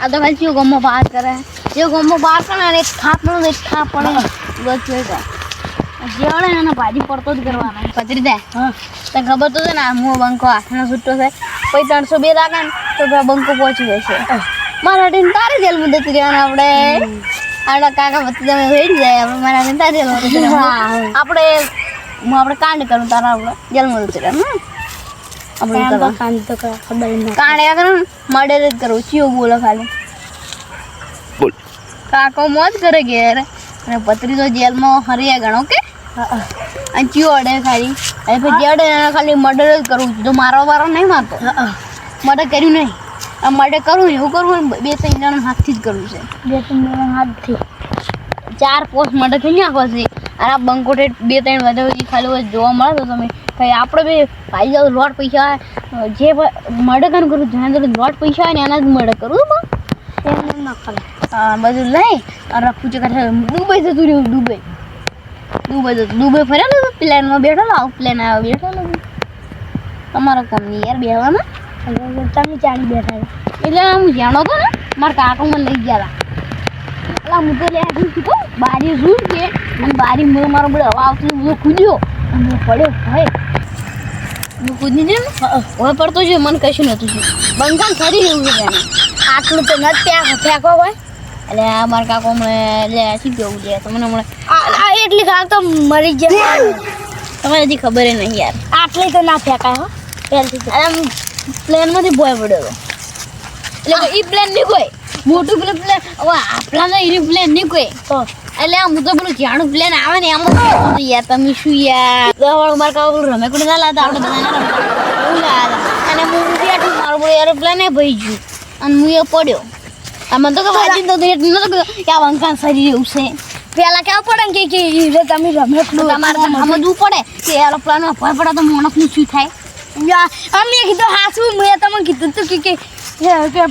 આ તો ભાઈ ચિયો ગમો બહાર કરે. જે ગમો બહાર કરે ને એક થાપ પડે. બસ જોઈ જેવડે ને ભાજી પડતો જ કરવાનો. જાય. હા. તને ખબર તો છે ને આ મો બંકો આઠનો છૂટો થાય પછી ત્રણસો બે લાગે ને તો બંકો પહોંચી જશે. મારા ટીમ તારે જેલ મુદત રહેવાનું આપણે. આપણા કાકા પતિ તમે વેડી જાય. આપણે મારા ટીમ તારે જેલ આપણે હું આપણે કાંડ કરું તારા આપણે જેલ મુદત રહેવાનું. તો ખબર ના કરો મર્ડર જ કરવું ચિયો બોલો ખાલી. બોલ. કાકો મોજ કરે ઘેર. અને પત્રી તો જેલમાં હરિયા ગણો કે અને ચિયો અડે ખાલી. અને પછી અડે ખાલી મર્ડર જ કરવું છે. તો મારો વારો નહીં મારતો. મર્ડર કર્યું નહીં. આ મર્ડર કરવું એવું કરવું બે ત્રણ જણા હાથથી જ કરવું છે. બે ત્રણ હાથથી. ચાર પોસ્ટ મર્ડર થઈ ગયા પછી. અને આ બંકોટે બે ત્રણ વધારે ખાલી જોવા મળે તો તમે ભાઈ આપણે બે ભાઈ જાવ લોટ પૈસા જે મર્ડર કરું કરું જ્યાં જોડે લોટ પૈસા હોય ને એના જ મર્ડર કરું એમ કરે બધું લઈ અને રખું છે કાંઠે દુબઈ જતું રહ્યું દુબઈ. દુબઈ જતું દુબઈ ફર્યા ને પ્લેનમાં બેઠેલો આવું પ્લેન આવ્યો બેઠેલો તમારો કામ નહીં યાર બેહવામાં. તમે ચાલી બેઠા એટલે હું જાણો હતો ને મારા કાકો મને લઈ ગયા હતા એટલે હું તો લે શું કહું બારી શું છે અને બારી મારો બધો હવા આવતી બધો ખુલ્યો. અને પડ્યો ભાઈ કૂદી છે મને કશું નતું થયું. બંધાન ફરી રહ્યું છે આટલું તો નથી ત્યાં હોય એટલે આ મારા કાકો હમણાં, એટલે શું કેવું છે? તમને હમણાં એટલી ખાલ તો મરી જાય તમને હજી ખબર નહીં યાર. આટલી તો ના ફેંકાય, હો. પહેલથી આમ પ્લેનમાંથી ભોય પડ્યો એટલે એ પ્લેન નહીં કોઈ. મોટું પેલું પ્લેન આપણા નહીં પ્લેન નહીં કોઈ. તો એટલે આમ તો પેલું જાણું પ્લેન આવે ને હતો, યાર? તમે શું યાર? દવાળ માર કાકા પેલું રમે કોઈ ના લાતા આપણે બધા ના અને હું બેઠું મારું પેલું એરોપ્લેન ભઈ ગયું. અને હું એ પડ્યો. આ મને તો કે વાંચી તો એટલું નતો કે આ વંકાન સરી એવું છે. પેલા કેવું પડે કે કે ઈ રે તમે રમે તો તમારે સમજવું પડે. કે એરોપ્લેનમાં ભય પડે તો માણસનું શું થાય? અમે કીધું હાસું મેં તમને કીધું તું કે કે કે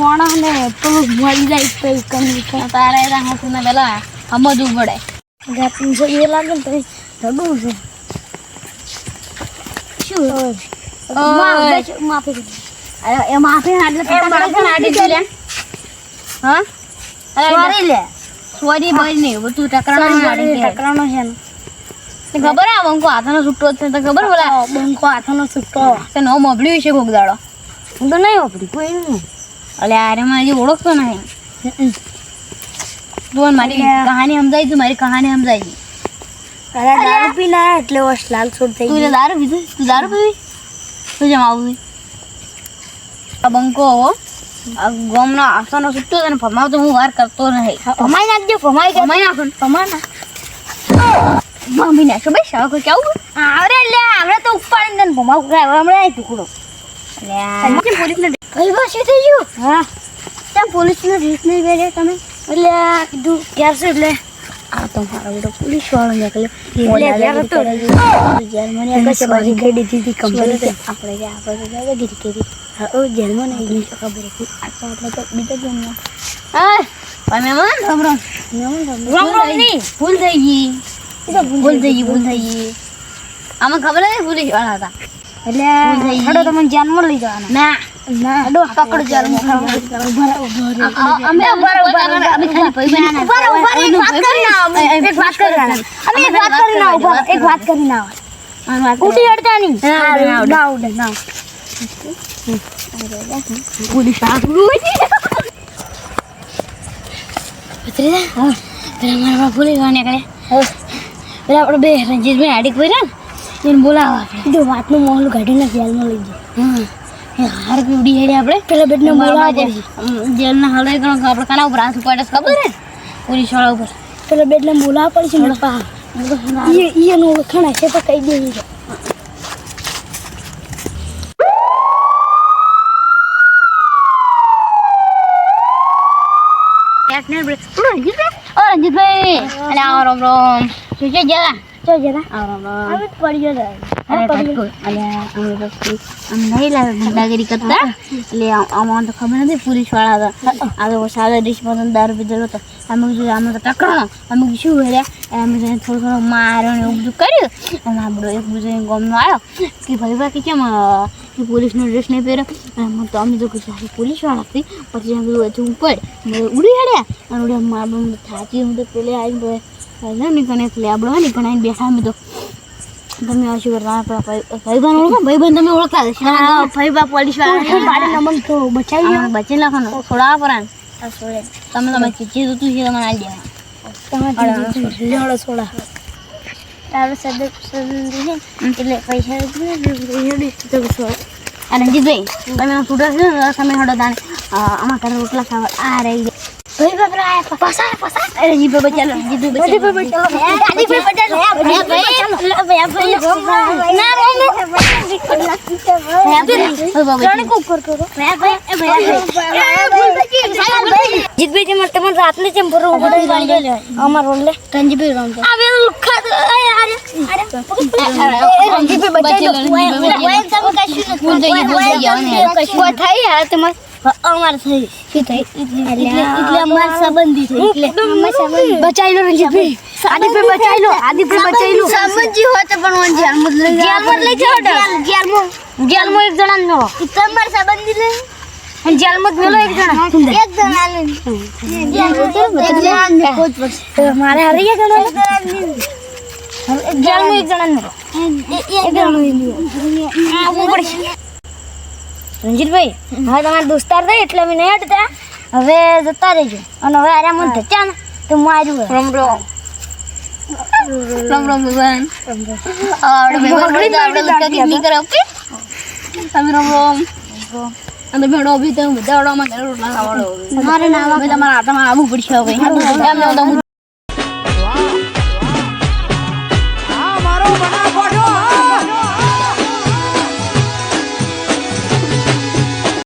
માણસને પેલું મરી જાય પછી કમી તારે હાથને પેલા સમજવું પડે રાતનું છે એ લાગે ને તો રડવું છે. શું? માફી એ લે. હા? સોરી લે. સોરી નહીં બધું ટકરાણું મારી. છે ને. ખબર આ બંકો હાથનો છૂટો છે તને ખબર બોલા? બંકો હાથનો છૂટો તે નો મોબળ્યું છે કોક દાડો. હું તો નહીં વાપરી કોઈ નહીં. અલે આરે મારી ઓળખતો નહીં. મને મારી કહાની સમજાય તું મારી કહાની સમજાય અરે દારૂ પી ના એટલે વસ લાલ છોડ થઈ તું દારૂ પીધું તું દારૂ પીવી તું જેમ આવું આ બંકો ગોમનો આસાનો છૂટો અને ફમાવ તો હું વાર કરતો નહીં ફમાઈ નાખજો ફમાઈ ફમાઈ નાખો ફમા ના મમ્મી નાખો ભાઈ શાવ કોઈ કેવું આવરે લે આવરે તો ઉપાડીને તને ભમાવ કરાય હવે હમણાં ટુકડો અલ્યા પોલીસને કઈ બસ થઈ ગયું હા પોલીસ પોલીસનો રીત નહીં પહેર્યો તમે એટલે કીધું ક્યાં છે એટલે આ તો મારો બેટો પોલીસ વાળો નીકળે ક્યારે ભૂલ થઈ ગઈ. ભૂલ થઈ ગઈ. ભૂલ થઈ ગઈ આમાં ખબર પોલીસવાળા હતા? એટલે. તમને જેલમાં લઈ જવાના. ના. હેડો આપણે બે રંજીતભાઈ આડી કોઈ ને એને બોલાવા આપણે વાતનું મોહલું કાઢીને જેલમાં લઈ જાય હા હાર પીવડી હેડી આપણે. પેલા બેટને બોલાવા પડશે જેલના હળે ગણો કે આપણે કાના ઉપર હાથ ઉપાડે ખબર હે? પોલીસવાળા ઉપર. પેલા બેટને બોલાવા પડશે ને પા ઈ ઈ એનું ઓળખાણ છે તો કહી દે રંજીતભાઈ. અને આવો રામ રામ. શું છે જરા જો જરા. આવો રામ રામ. પડી જશે અરે અમે અમે નહીં લાવે ગુંડાગીરી કરતા. એટલે આમાં તો ખબર નથી પોલીસવાળા હતા આ સાદા ડીશમાં દારૂ પીધેલો હતો. અમે કીધું આમાં તો ટકરાણો અમે કીધું શું કર્યા? અમે થોડું ઘણું માર્યો ને એવું બધું કર્યું. અને આપણો એક બીજો ગામનો આવ્યો. કે ભાઈ બાકી કેમ અ, કે પોલીસનો ડ્રેસ નહીં પહેર્યો? અને તો અમે તો કીધું આ પોલીસવાળા હતી પછી અમે કીધું હજુ ઉપડ ઉડી હડ્યા અને ઉડ્યા. મારું થાચી હું તો પેલે આવી ગયો નીકળે એટલે આપણે નીકળાઈને બેઠા અમે તો. તમે આ શું કરતા? ભાઈબંધ ઓળખો? ભાઈબંધ તમે ઓળખતા હશે. હા ભાઈબા પોલીસવાળા તો બચાવી લો બચી નાખો થોડા પરાન તમે તમે ચીચી તું છે તમને આલી દેવા. તારો સદ સદ એટલે પૈસા તો સોડા અને તમે છૂટો છે તમે હડો દાન આમાં ઘરે રોટલા ખાવા. આ રહી ગયા. ભાઈ બાપરા આયા પસા પસા અરે જીભે બચાલો જીભે બચાલો દાદી ભાઈ બચાલો ભાઈ ભાઈ ભાઈ ના ભાઈ કો કર કરો જીતભાઈ જે મને તમને રાતને જેમ ભરો અમાર રોલ લે રંજીતભાઈ રમતો આવે લુખા અરે અરે રંજીભાઈ બચાવી લો ભૂલ થઈ ગઈ ભૂલ થઈ ગઈ હવે નહીં. કોઈ થઈ યાર તમાર અમાર થઈ. થઈ? એટલે એટલે અમાર સંબંધી થઈ એટલે અમાર સંબંધી બચાવી લો રંજીતભાઈ લો લો પણ લઈ લઈ એક જણા નો. તમાર સંબંધી લે મેલો એક જણા. એક જણા મારે હારી ગયા જણા જેલમાં એક જણા મેલો એક જણા આવું પડશે રંજીતભાઈ હવે તમારા દોસ્તાર થઈ એટલે અમે નહીં હટતા. હવે જતા રહેજો. અને હવે આરામ મન ધચ્યા ને તો માર્યું રમ રમ. રમ રમ ભગવાન તમે રમ રમ. અને ભેડો ઊભી તો બધા વડોમાં ઘરે રોટલા ખાવાડો તમારા આટામાં આવવું પડશે હવે. હું